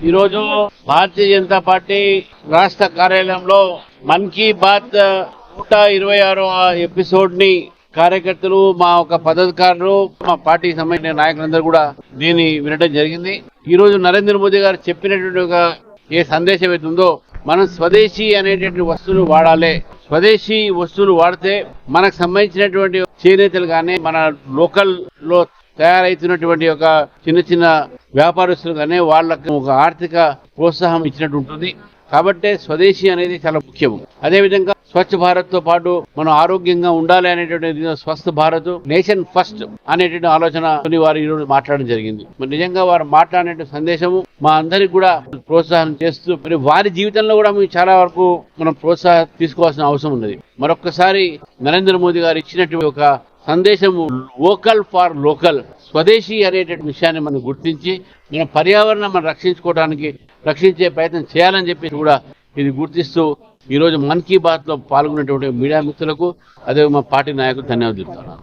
ఈరోజు భారతీయ జనతా పార్టీ రాష్ట్ర కార్యాలయంలో మన్ కీ బాత్ నూట ఇరవై ఆరో ఎపిసోడ్ని కార్యకర్తలు మా ఒక పదాధికారులు మా పార్టీ సంబంధించిన నాయకులందరూ కూడా దీన్ని వినడం జరిగింది. ఈ రోజు నరేంద్ర మోదీ గారు చెప్పినటువంటి ఒక ఏ సందేశం అయితే ఉందో మనం స్వదేశీ అనేటువంటి వస్తువులు వాడాలి. స్వదేశీ వస్తువులు వాడితే మనకు సంబంధించినటువంటి చేనేతలు కానీ మన లోకల్లో తయారైతున్నటువంటి ఒక చిన్న చిన్న వ్యాపారస్తులు కానీ వాళ్ళకి ఒక ఆర్థిక ప్రోత్సాహం ఇచ్చినట్టు ఉంటుంది. కాబట్టి స్వదేశీ అనేది చాలా ముఖ్యం. అదేవిధంగా స్వచ్ఛ భారత్తో పాటు మనం ఆరోగ్యంగా ఉండాలి అనేటువంటి స్వస్థ భారత్ నేషన్ ఫస్ట్ అనేటువంటి ఆలోచన వారు ఈరోజు మాట్లాడడం జరిగింది. మరి నిజంగా వారు మాట్లాడే సందేశము మా అందరికి కూడా ప్రోత్సాహం చేస్తూ మరి వారి జీవితంలో కూడా మేము చాలా వరకు మనం ప్రోత్సాహం తీసుకోవాల్సిన అవసరం ఉన్నది. మరొక్కసారి నరేంద్ర మోదీ గారు ఇచ్చినటువంటి ఒక సందేశము లోకల్ ఫార్ లోకల్ స్వదేశీ అనేటువంటి విషయాన్ని మనం గుర్తించి మన పర్యావరణం మనం రక్షించుకోవడానికి రక్షించే ప్రయత్నం చేయాలని చెప్పేసి కూడా ఇది గుర్తిస్తూ ఈరోజు మన్ కీ బాత్లో పాల్గొన్నటువంటి మీడియా మిత్రులకు అదే మా పార్టీ నాయకులు ధన్యవాదాలు చెప్తాను